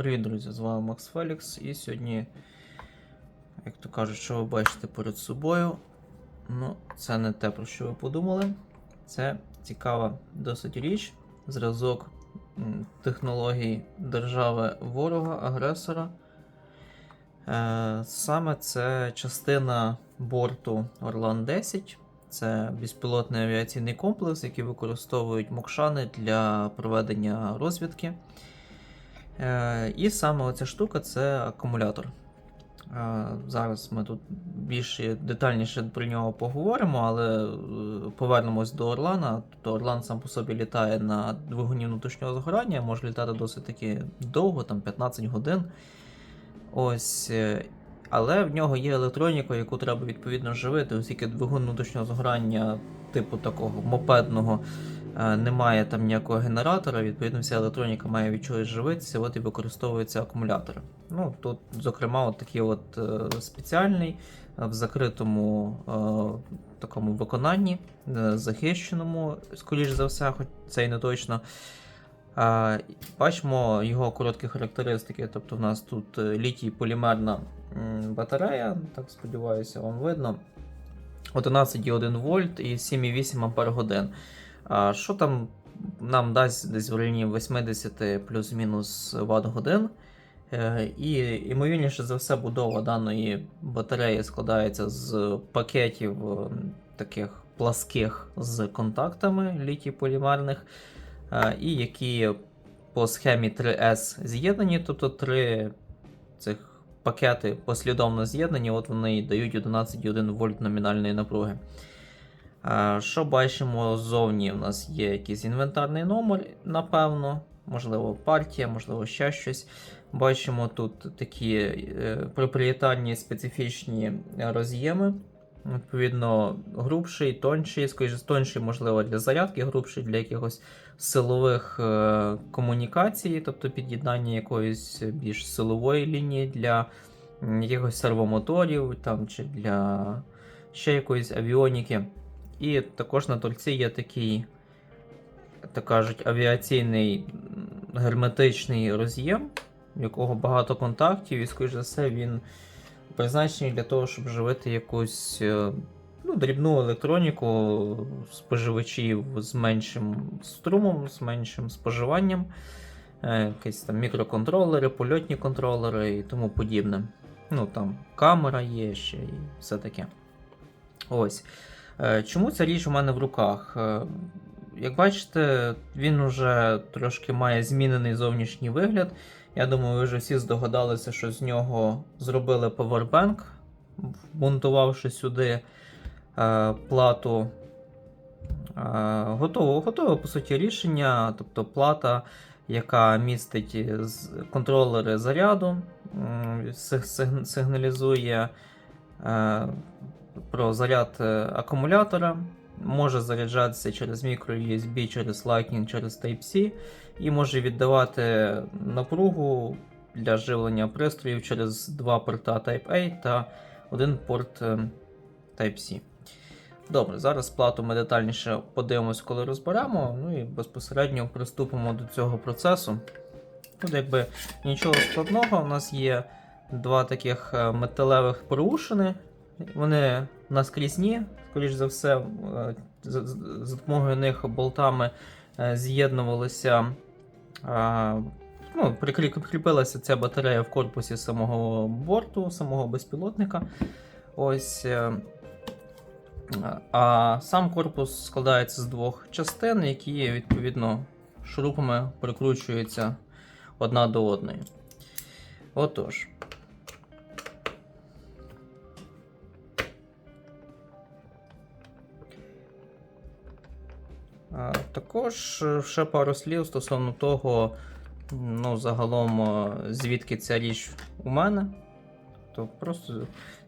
Привіт, друзі! З вами Макс Фелікс. І сьогодні, як то кажуть, що ви бачите перед собою. Ну, це не те, про що ви подумали. Це цікава досить річ, зразок технологій держави ворога, агресора. Е, саме це частина борту Орлан 10. Це безпілотний авіаційний комплекс, який використовують мокшани для проведення розвідки. Е, І саме оця штука це акумулятор. Е, Зараз ми тут більш детальніше про нього поговоримо, але е, повернемось до Орлана. Тобто Орлан сам по собі літає на двигуні внутрішнього згорання, може літати досить таки довго, там 15 годин. Ось. Але в нього є електроніка, яку треба відповідно живити, оскільки двигун внутрішнього згорання, типу такого мопедного, немає там ніякого генератора, відповідно, вся електроніка має від чогось живитися, от і використовується акумулятор. Ну, тут, зокрема, от такий от е, спеціальний е, в закритому е, такому виконанні, е, захищеному, скоріш за все, хоч це і не точно. Бачимо його короткі характеристики. Тобто, в нас тут е, літій полімерна батарея, так сподіваюся, вам видно. 11,1 вольт і 7,8 ампер годин. Що там нам дасть десь в районі 80 плюс-мінус Вт годин. Е, І ймовірніше за все, будова даної батареї складається з пакетів е, таких пласких з контактами літій полімерних, е, і які по схемі 3S з'єднані, тобто три цих пакети послідовно з'єднані, от вони дають 11,1 вольт номінальної напруги. Що бачимо ззовні? У нас є якийсь інвентарний номер, напевно, можливо, партія, можливо, ще щось. Бачимо тут такі е, проприєтарні специфічні роз'єми. Відповідно, грубший, тонший, скоріше, тонший, можливо, для зарядки, грубший для якихось силових е, комунікацій, тобто під'єднання якоїсь більш силової лінії для якихось сервомоторів там, чи для ще якоїсь авіоніки. І також на торці є такий, так кажуть, авіаційний герметичний роз'єм, в якого багато контактів, і, скоріш за все, він призначений для того, щоб живити якусь е, ну, дрібну електроніку споживачів з меншим струмом, з меншим споживанням, е, якісь там мікроконтролери, польотні контролери і тому подібне. Ну там камера є ще і все таке. Ось. Е, Чому ця річ у мене в руках? Е, Як бачите, він уже трошки має змінений зовнішній вигляд. Я думаю, ви вже всі здогадалися, що з нього зробили повербанк, вмонтувавши сюди е, плату. Е, готово, готове, по суті, рішення, тобто плата, яка містить контролери заряду, сигналізує е, про заряд е, акумулятора, може заряджатися через microUSB, через Lightning, через Type-C, і може віддавати напругу для живлення пристроїв через два порта Type-A та один порт е, Type-C. Добре, зараз плату ми детальніше подивимось, коли розберемо, ну і безпосередньо приступимо до цього процесу. Тут якби нічого складного, у нас є два таких е, металевих порушини. Вони наскрізні, скоріш за все, е, за, допомогою них болтами е, з'єднувалися. е, Ну, прикріпилася ця батарея в корпусі самого борту, самого безпілотника. Ось. А сам корпус складається з двох частин, які відповідно шурупами прикручуються одна до одної. Отож. Також е, ще пару слів стосовно того, ну, загалом, е, звідки ця річ у мене. То просто з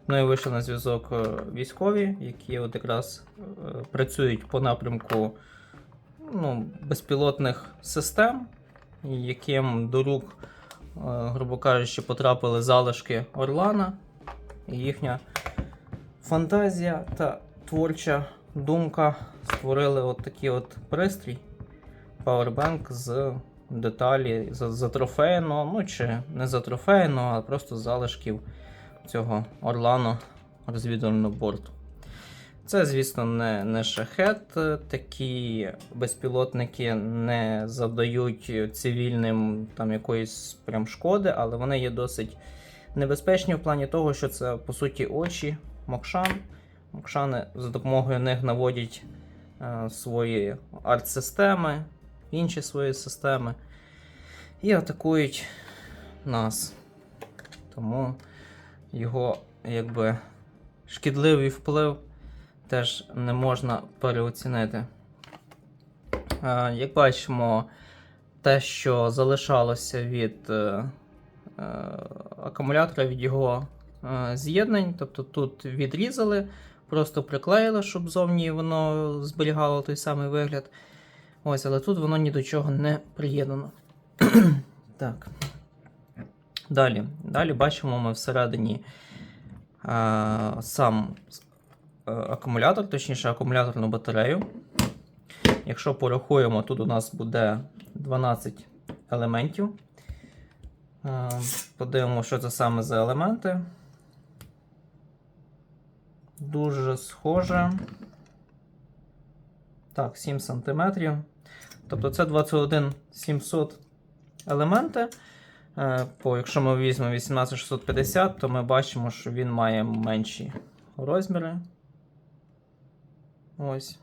мною вийшли на зв'язок е, військові, які от якраз працюють по напрямку ну, безпілотних систем, яким до рук, грубо кажучи, потрапили залишки Орлана, і їхня фантазія та творча думка створили от такий от пристрій Powerbank з деталі за, за трофейно, ну чи не за трофейно, а просто залишків цього Орлано розвідувального борту. Це, звісно, не, не шахет. Такі безпілотники не завдають цивільним там якоїсь прям шкоди, але вони є досить небезпечні в плані того, що це по суті очі Мокшан. Мокшани за допомогою них наводять е, свої арт-системи, інші свої системи і атакують нас. Тому його якби шкідливий вплив теж не можна переоцінити. Е, Як бачимо, те, що залишалося від е, акумулятора, від його з'єднань, тобто тут відрізали, просто приклеїли, щоб зовні воно зберігало той самий вигляд. Ось, але тут воно ні до чого не приєднано. так. Далі. Далі бачимо ми всередині е, сам е, акумулятор, точніше акумуляторну батарею. Якщо порахуємо, тут у нас буде 12 елементів. Е, Подивимося, що це саме за елементи. Дуже схоже. Так, 7 см. Тобто це 21 700 елементи. Е, По, якщо ми візьмемо 18650, то ми бачимо, що він має менші розміри. Ось.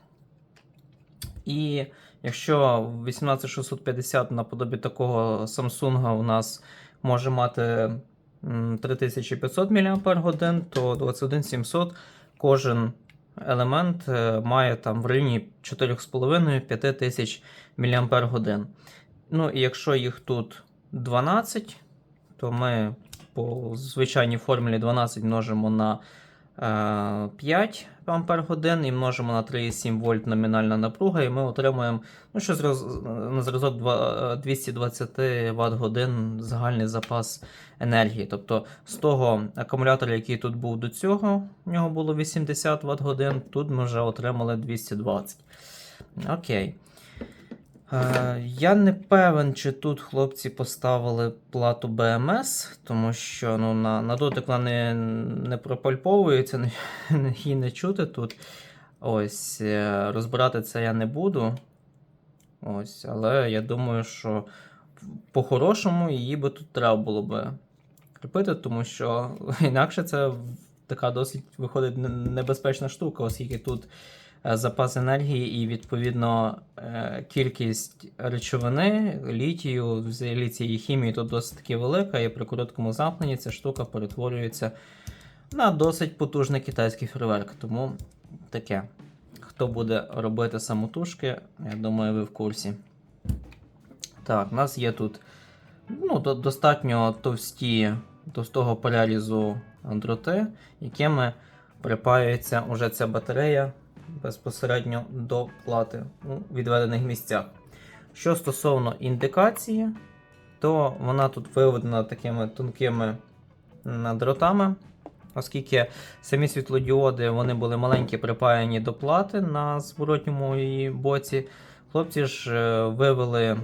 І якщо 18650 наподобі такого Samsung у нас може мати 3500 мАч, то 21700 кожен елемент е, має там в районі 4,5-5 тисяч мАч. Ну і якщо їх тут 12, то ми по звичайній формулі 12 множимо на 5 Ампер годин і множимо на 3,7 вольт номінальна напруга, і ми отримуємо ну, роз- на зразок е, 220 Вт годин загальний запас енергії. Тобто з того акумулятора, який тут був до цього, у нього було 80 Вт годин, тут ми вже отримали 220. Окей. Е, я не певен, чи тут хлопці поставили плату BMS, тому що ну, на, на дотик вона не, не пропальповується, її не чути тут. Ось, е, розбирати це я не буду. Ось, але я думаю, що по-хорошому її би тут треба було би кріпити, тому що інакше це така досить виходить небезпечна штука, оскільки тут запас енергії і, відповідно, е, кількість речовини, літію, взагалі цієї хімії тут досить таки велика, і при короткому замкненні ця штука перетворюється на досить потужний китайський фейерверк. Тому таке. Хто буде робити самотужки, я думаю, ви в курсі. Так, у нас є тут ну, достатньо товсті, товстого перерізу дроти, якими припаюється уже ця батарея безпосередньо до плати у відведених місцях. Що стосовно індикації, то вона тут виведена такими тонкими дротами, оскільки самі світлодіоди вони були маленькі, припаяні до плати на зворотньому її боці. Хлопці ж е, вивели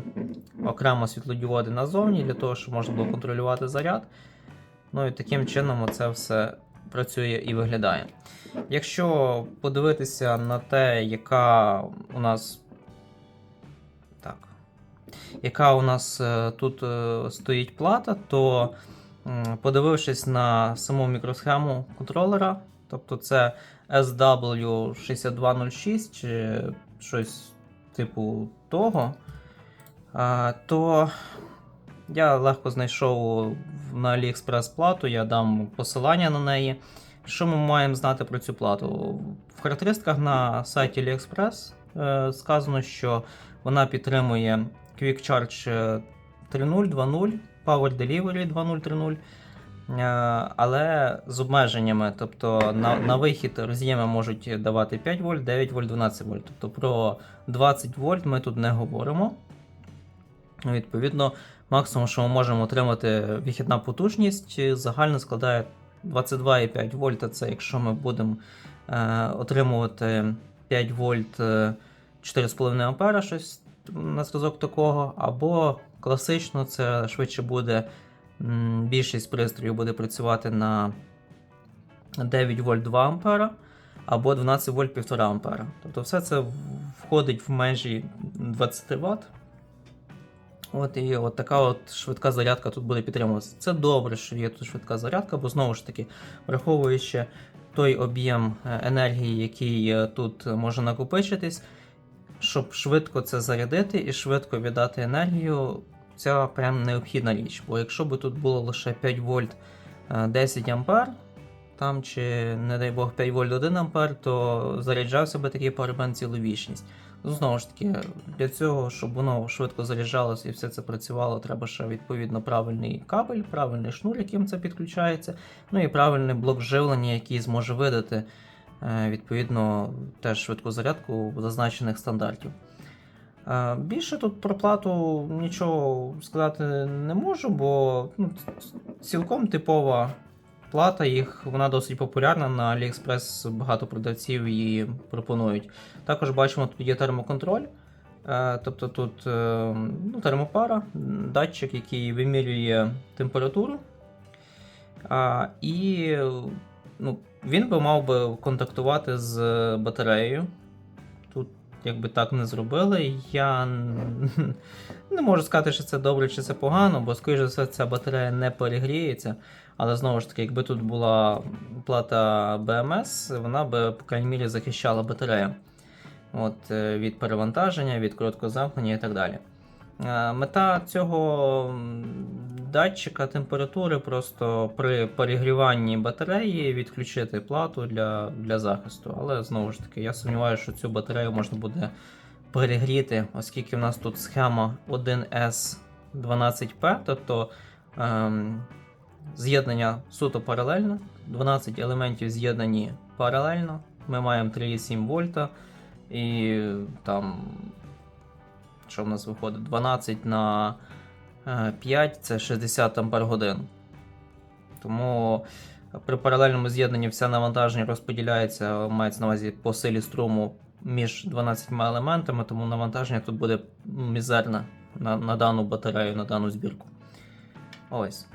окремо світлодіоди назовні для того, щоб можна було контролювати заряд. Ну і таким чином це все працює і виглядає. Якщо подивитися на те, яка у нас. Так. Яка у нас е, тут е, стоїть плата, то подивившись на саму мікросхему контролера, тобто це SW6206 чи щось типу того, то я легко знайшов на AliExpress плату, я дам посилання на неї. Що ми маємо знати про цю плату? В характеристиках на сайті AliExpress е, сказано, що вона підтримує Quick Charge е, 3.0, 2.0, Power Delivery 2.0, 3.0, е, але з обмеженнями. Тобто на, на вихід роз'єми можуть давати 5 вольт, 9 вольт, 12 вольт. Тобто про 20 вольт ми тут не говоримо. Відповідно, максимум, що ми можемо отримати вихідна потужність, е, загально складає 22,5 вольта. Це якщо ми будемо е, отримувати 5 вольт е, 4,5 ампера, щось на зразок такого, або класично, це швидше буде більшість пристроїв буде працювати на 9 вольт 2 ампера або 12 вольт 1,5 ампера. Тобто все це входить в межі 20 Вт. От і от така от швидка зарядка тут буде підтримуватися. Це добре, що є тут швидка зарядка, бо знову ж таки, враховуючи той об'єм е, енергії, який е, тут може накопичитись, щоб швидко це зарядити і швидко віддати енергію, це прям необхідна річ. Бо якщо б тут було лише 5 вольт е, 10 ампер, там чи, не дай Бог, 5 вольт 1 ампер, то заряджався би такий powerbank цілу вічність. Ну, знову ж таки, для цього, щоб воно швидко заряджалося і все це працювало, треба ще відповідно правильний кабель, правильний шнур, яким це підключається, ну і правильний блок живлення, який зможе видати е, відповідно теж швидку зарядку зазначених стандартів. Е, Більше тут про плату нічого сказати не можу, бо ну, цілком типова плата, їх вона досить популярна. На AliExpress багато продавців її пропонують. Також бачимо, тут є термоконтроль. Е, Тобто тут е, ну, термопара, датчик, який вимірює температуру. А, І ну, він би мав би контактувати з батареєю. Якби так не зробили. Я не можу сказати, що це добре чи це погано, бо, скоріш за все, ця батарея не перегріється. Але знову ж таки, якби тут була плата BMS, вона би, по крайній мірі, захищала батарею От, е, від перевантаження, від короткого замкнення і так далі. Е, Мета цього датчика температури просто при перегріванні батареї відключити плату для, для захисту. Але знову ж таки, я сумніваюся, що цю батарею можна буде перегріти, оскільки в нас тут схема 1S12P, тобто ем, з'єднання суто паралельно, 12 елементів з'єднані паралельно. Ми маємо 3,7 вольта і там що в нас виходить? 12 на е, 5 це 60 ампер годин. Тому при паралельному з'єднанні все навантаження розподіляється, мається на увазі по силі струму між 12 елементами, тому навантаження тут буде мізерне на, на дану батарею, на дану збірку. Ось.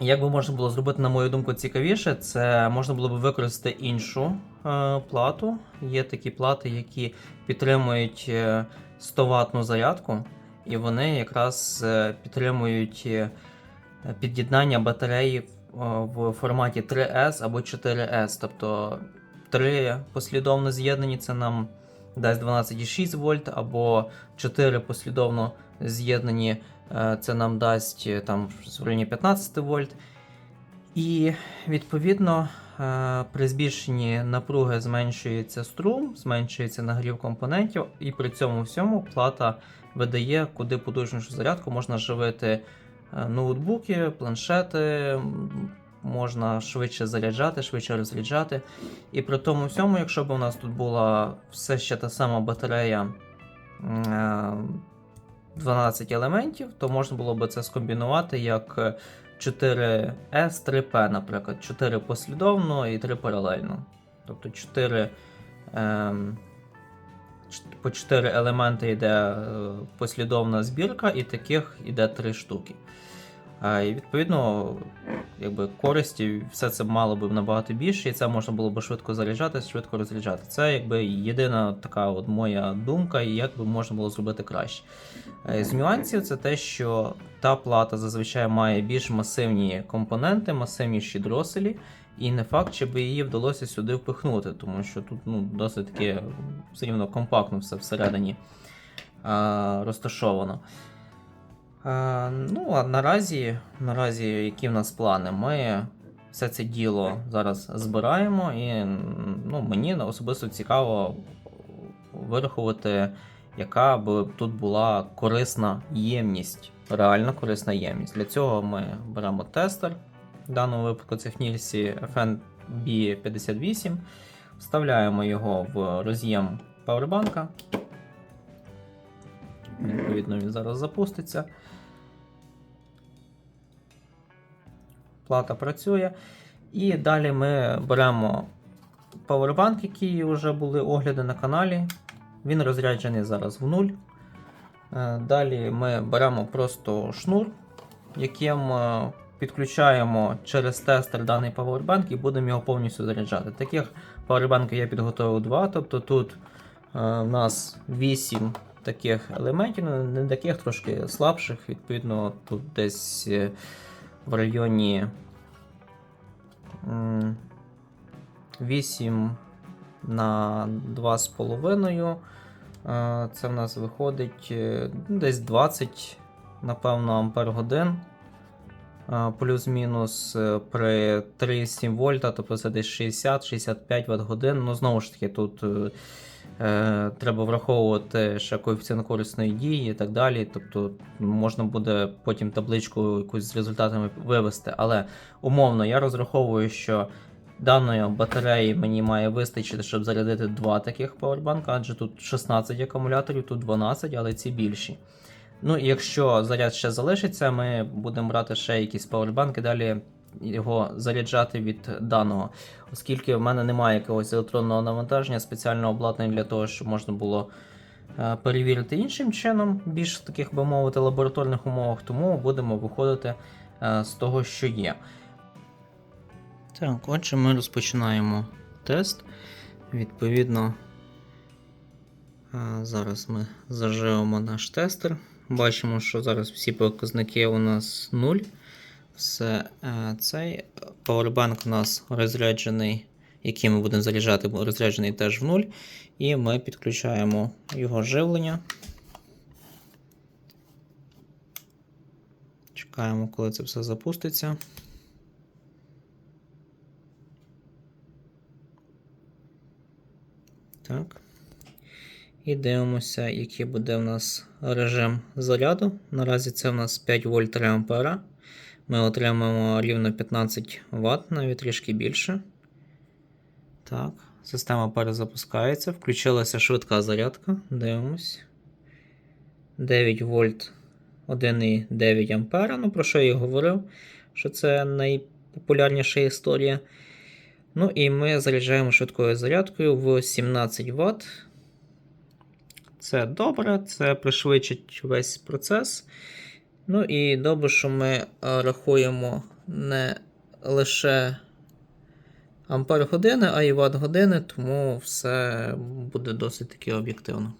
Як би можна було зробити, на мою думку, цікавіше, це можна було б використати іншу е, плату. Є такі плати, які підтримують е, 100 ватну зарядку, і вони якраз е, підтримують е, під'єднання батареї е, в форматі 3S або 4S. Тобто три послідовно з'єднані це нам дасть 12,6 вольт, або 4 послідовно з'єднані це нам дасть там в районі 15 вольт. І відповідно при збільшенні напруги зменшується струм, зменшується нагрів компонентів, і при цьому всьому плата видає куди потужнішу зарядку. Можна живити е, ноутбуки, планшети, можна швидше заряджати, швидше розряджати. І при тому всьому, якщо б у нас тут була все ще та сама батарея. е, 12 елементів, то можна було би це скомбінувати як 4S, 3P, наприклад, 4 послідовно і 3 паралельно. Тобто 4, ем, по 4 елементи йде е, послідовна збірка, і таких йде 3 штуки. І відповідно, якби користі все це мало б набагато більше, і це можна було б швидко заряджати, швидко розряджати. Це якби єдина така от моя думка, і як би можна було зробити краще. Е, З нюансів це те, що та плата зазвичай має більш масивні компоненти, масивніші дроселі, і не факт, би її вдалося сюди впихнути, тому що тут ну, досить таки все рівно компактно все всередині а, розташовано. А, ну, а наразі, наразі, які в нас плани? Ми все це діло зараз збираємо, і ну, мені особисто цікаво вирахувати, яка б тут була корисна ємність, реально корисна ємність. Для цього ми беремо тестер. В даному випадку це Фнільсі FNB58, вставляємо його в роз'єм павербанка. Відповідно, він зараз запуститься. Плата працює. І далі ми беремо павербанк, які вже були огляди на каналі. Він розряджений зараз в нуль. Е, Далі ми беремо просто шнур, яким е, підключаємо через тестер даний павербанк і будемо його повністю заряджати. Таких павербанків я підготував два, тобто тут е, в нас 8 таких елементів, ну, не таких трошки слабших, відповідно, тут десь в районі м, 8 на 2,5. Е, Це в нас виходить е, десь 20, напевно, ампер годин. Плюс-мінус е, при 3,7 вольта, тобто це десь 60-65 Вт годин. Ну, знову ж таки, тут е, е, треба враховувати ще коефіцієнт корисної дії і так далі. Тобто можна буде потім табличку якусь з результатами вивести. Але умовно я розраховую, що даної батареї мені має вистачити, щоб зарядити два таких павербанка, адже тут 16 акумуляторів, тут 12, але ці більші. Ну якщо заряд ще залишиться, ми будемо брати ще якісь павербанки, далі його заряджати від даного. Оскільки в мене немає якогось електронного навантаження, спеціального обладнання для того, щоб можна було е, перевірити іншим чином, більш в таких, би мовити, лабораторних умовах, тому будемо виходити е, з того, що є. Так, отже, ми розпочинаємо тест. Відповідно, зараз ми заживемо наш тестер. Бачимо, що зараз всі показники у нас 0. Все, е, цей павербанк у нас розряджений, який ми будемо заряджати, розряджений теж в 0. І ми підключаємо його живлення. Чекаємо, коли це все запуститься. Так. І дивимося, який буде в нас режим заряду. Наразі це в нас 5 вольт 3 ампера. Ми отримаємо рівно 15 Вт, навіть трішки більше. Так, система перезапускається. Включилася швидка зарядка. Дивимось. 9 вольт 1,9 ампера. Ну, про що я і говорив, що це найпопулярніша історія. Ну і ми заряджаємо швидкою зарядкою в 17 Вт. Це добре, це пришвидшить весь процес. Ну і добре, що ми е, рахуємо не лише ампер години, а й ватт години, тому все буде досить таки об'єктивно.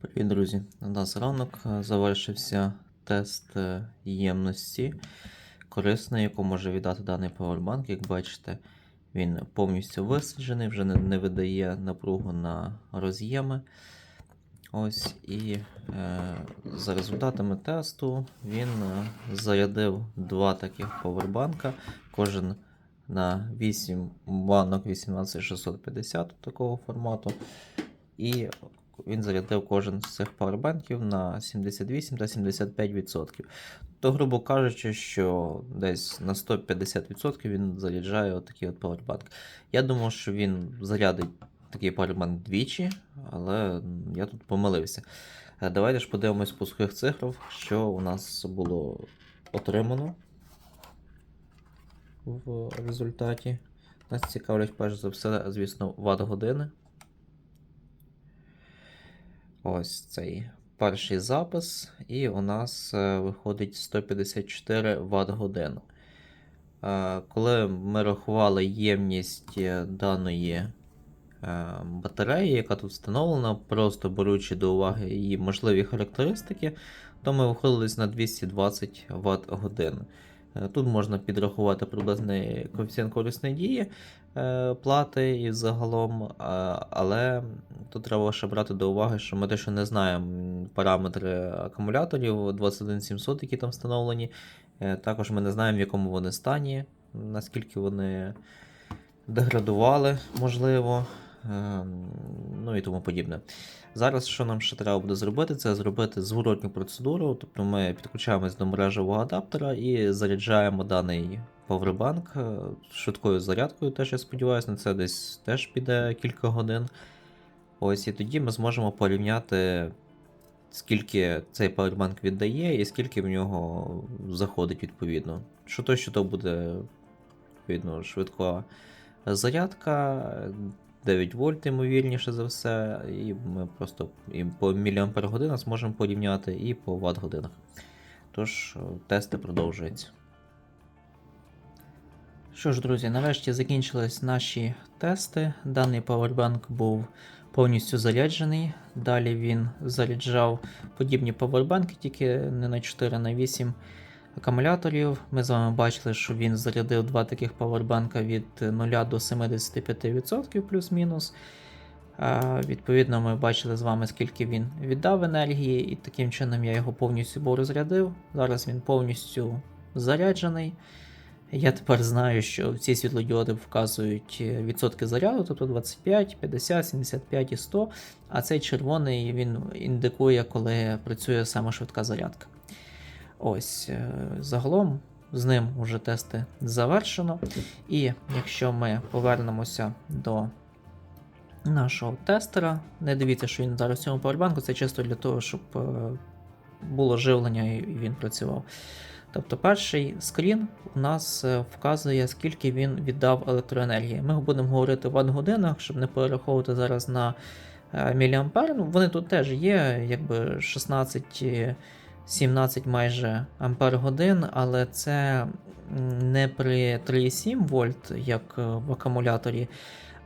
Привіт, друзі! У нас ранок е, завершився тест е, ємності корисної, яку може віддати даний павербанк. Як бачите, він повністю висаджений, вже не, не видає напругу на роз'єми. Ось і е, за результатами тесту він е, зарядив два таких повербанка, кожен на 8 банок 18650 такого формату. І він зарядив кожен з цих павербанків на 78 та 75%. То, грубо кажучи, що десь на 150% він заряджає отакий от павербанк. Я думав, що він зарядить такий павербанк двічі, але я тут помилився. Е, Давайте ж подивимось по сухих цифрах, що у нас було отримано в результаті. Нас цікавлять перш за все, звісно, ватт години. Ось цей перший запис, і у нас е, виходить 154 Вт годину. Е, Коли ми рахували ємність е, даної батареї, яка тут встановлена, просто беручи до уваги її можливі характеристики, то ми виходили на 220 Вт годин. Тут можна підрахувати приблизний коефіцієнт корисної дії плати і загалом, але тут треба ще брати до уваги, що ми те, що не знаємо параметри акумуляторів 21700, які там встановлені. Е, Також ми не знаємо, в якому вони стані, наскільки вони деградували, можливо. ем, Ну і тому подібне. Зараз, що нам ще треба буде зробити, це зробити зворотню процедуру. Тобто ми підключаємось до мережевого адаптера і заряджаємо даний повербанк е, швидкою зарядкою, теж я сподіваюся, на це десь теж піде кілька годин. Ось і тоді ми зможемо порівняти, скільки цей павербанк віддає і скільки в нього заходить відповідно. Що то, що то буде відповідно швидка зарядка. 9 вольт, ймовірніше за все, і ми просто і по міліампер годинах зможемо порівняти, і по ватт годинах. Тож, е, тести продовжуються. Що ж, друзі, нарешті закінчились наші тести. Даний павербанк був повністю заряджений. Далі він заряджав подібні павербанки, тільки не на 4, а на 8 акумуляторів. Ми з вами бачили, що він зарядив два таких павербанка від 0 до 75% плюс-мінус. Відповідно, ми бачили з вами, скільки він віддав енергії, і таким чином я його повністю був. Зараз він повністю заряджений. Я тепер знаю, що ці світлодіоди вказують е, відсотки заряду, тобто 25, 50, 75 і 100. А цей червоний він індикує, коли працює саме швидка зарядка. Ось, е, загалом з ним вже тести завершено. І якщо ми повернемося до нашого тестера, не дивіться, що він зараз в цьому павербанку, це чисто для того, щоб е, було живлення і він працював. Тобто перший скрін у нас е, вказує, скільки він віддав електроенергії. Ми будемо говорити в ватт-годинах, щоб не перераховувати зараз на міліампер. Ну, вони тут теж є, якби 16, е, 17 майже ампер годин, але це не при 3,7 вольт, як е, в акумуляторі,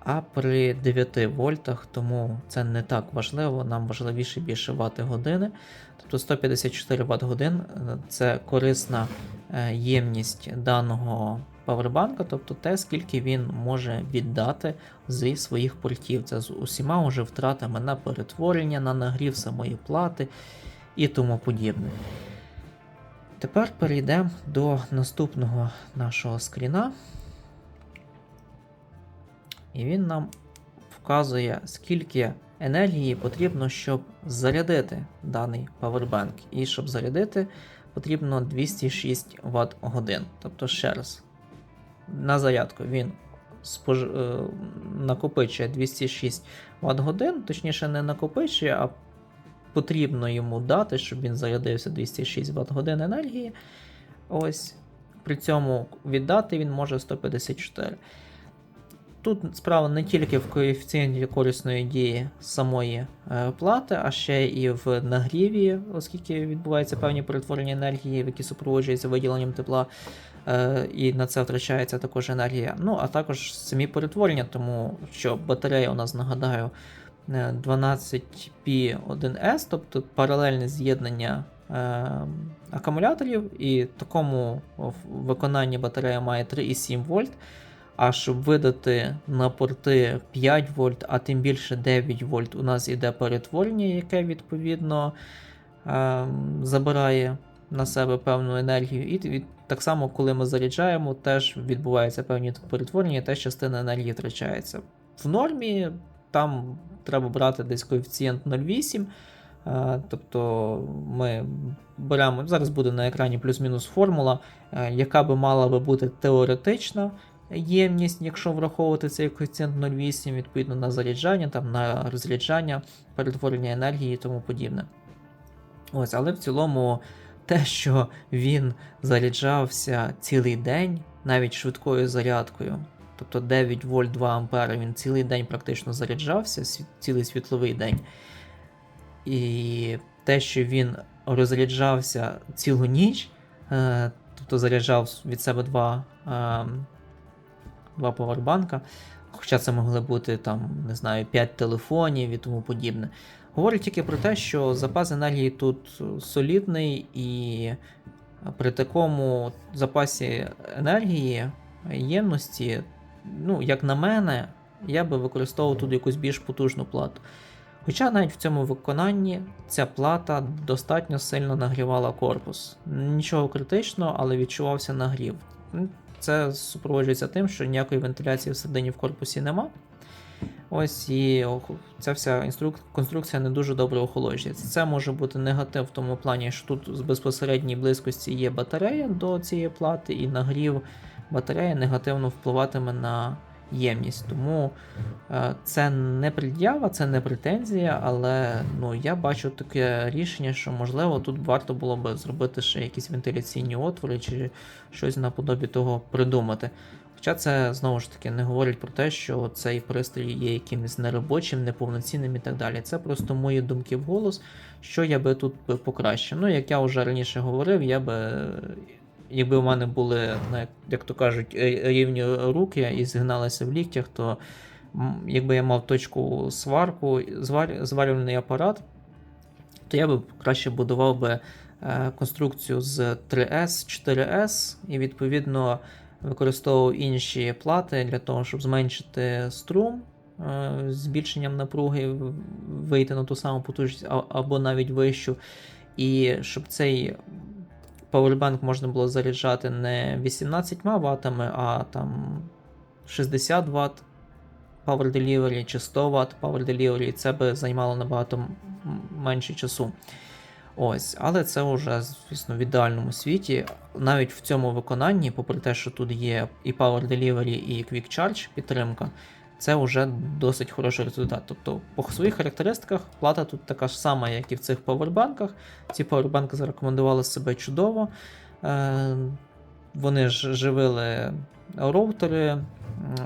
а при 9 вольтах, тому це не так важливо, нам важливіше більше вати години. Тобто 154 Вт годин це корисна е, ємність даного павербанка, тобто те, скільки він може віддати зі своїх портів. Це з усіма уже втратами на перетворення, на нагрів самої плати і тому подібне. Тепер перейдемо до наступного нашого скріна. І він нам вказує, скільки енергії потрібно, щоб зарядити даний павербанк. І щоб зарядити, потрібно 206 Вт годин. Тобто, ще раз, на зарядку він спож... е, накопичує 206 Вт годин, точніше, не накопичує, а потрібно йому дати, щоб він зарядився 206 Вт годин енергії. Ось. При цьому віддати він може 154. Тут справа не тільки в коефіцієнті корисної дії самої е, плати, а ще і в нагріві, оскільки відбуваються певні перетворення енергії, які супроводжуються виділенням тепла, е, і на це втрачається також енергія. Ну, а також самі перетворення, тому що батарея у нас, нагадаю, 12P1S, тобто паралельне з'єднання е, акумуляторів, і такому виконанні батарея має 3,7 вольт. А щоб видати на порти 5 вольт, а тим більше 9 вольт, у нас іде перетворення, яке відповідно е, забирає на себе певну енергію. І від- так само, коли ми заряджаємо, теж відбуваються певні перетворення, і теж частина енергії втрачається. В нормі там треба брати десь коефіцієнт 0,8. Е, Тобто ми беремо, зараз буде на екрані плюс-мінус формула, е, яка би мала би бути теоретична ємність, якщо враховувати цей коефіцієнт 0,8, відповідно на заряджання, там, на розряджання, перетворення енергії і тому подібне. Ось, але в цілому те, що він заряджався цілий день, навіть швидкою зарядкою, тобто 9 вольт 2 ампера, він цілий день практично заряджався, цілий світловий день. І те, що він розряджався цілу ніч, е, тобто заряджав від себе два, е, два повербанка, хоча це могли бути там, не знаю, 5 телефонів і тому подібне. Говорить тільки про те, що запас енергії тут солідний, і при такому запасі енергії, ємності, ну, як на мене, я би використовував тут якусь більш потужну плату. Хоча навіть в цьому виконанні ця плата достатньо сильно нагрівала корпус. Нічого критичного, але відчувався нагрів. Це супроводжується тим, що ніякої вентиляції всередині в корпусі нема. Ось і ця вся інструк- конструкція не дуже добре охолоджується. Це може бути негатив в тому плані, що тут з безпосередній близькості є батарея до цієї плати, і нагрів батареї негативно впливатиме на ємність. Тому е, це не пред'ява, це не претензія, але ну, я бачу таке рішення, що можливо тут варто було би зробити ще якісь вентиляційні отвори чи щось наподобі того придумати. Хоча це знову ж таки не говорить про те, що цей пристрій є якимось неробочим, неповноцінним і так далі. Це просто мої думки в голос, що я би тут покращив. Ну, як я вже раніше говорив, я би. Якби у мене були, ну, як, то кажуть, е, рівні руки і згиналися в ліктях, то якби я мав точку сварку, звар, зварювальний апарат, то я би краще будував би е, конструкцію з 3S, 4S і відповідно використовував інші плати для того, щоб зменшити струм е, збільшенням напруги, вийти на ту саму потужність або навіть вищу. І щоб цей Powerbank можна було заряджати не 18 ватами, а там 60 Вт Power Delivery чи 100 Вт Power Delivery, і це би займало набагато менше часу. Ось, але це вже, звісно, в ідеальному світі. Навіть в цьому виконанні, попри те, що тут є і Power Delivery, і Quick Charge підтримка, це вже досить хороший результат. Тобто, по своїх характеристиках плата тут така ж сама, як і в цих павербанках. Ці павербанки зарекомендували себе чудово. Е, Вони ж живили роутери,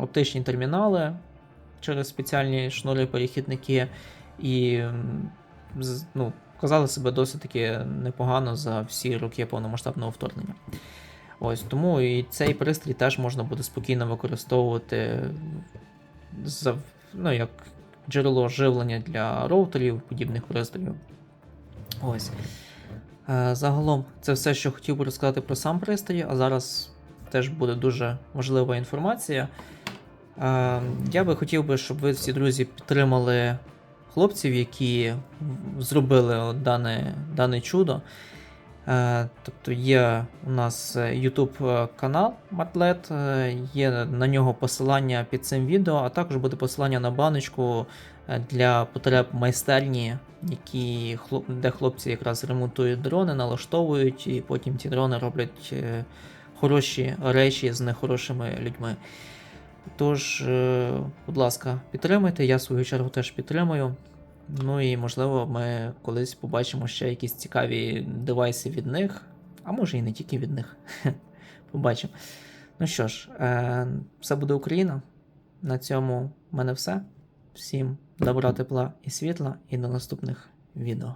оптичні термінали через спеціальні шнури-перехідники і ну, показали себе досить таки непогано за всі роки повномасштабного вторгнення. Ось тому і цей пристрій теж можна буде спокійно використовувати ну, як джерело живлення для роутерів, подібних пристроїв. Ось. Е, Загалом, це все, що хотів би розказати про сам пристрій, а зараз теж буде дуже важлива інформація. Е, Я би хотів би, щоб ви всі друзі підтримали хлопців, які зробили дане, дане чудо. Е, Тобто є у нас е, YouTube канал Матлет, е, є на нього посилання під цим відео, а також буде посилання на баночку е, для потреб майстерні, які, де хлопці якраз ремонтують дрони, налаштовують, і потім ці дрони роблять е, хороші речі з нехорошими людьми. Тож, е, будь ласка, підтримуйте, я в свою чергу теж підтримую. Ну і можливо, ми колись побачимо ще якісь цікаві девайси від них, а може і не тільки від них. Побачимо. Ну що ж, е, все буде Україна. На цьому в мене все. Всім добра, тепла і світла, і до наступних відео.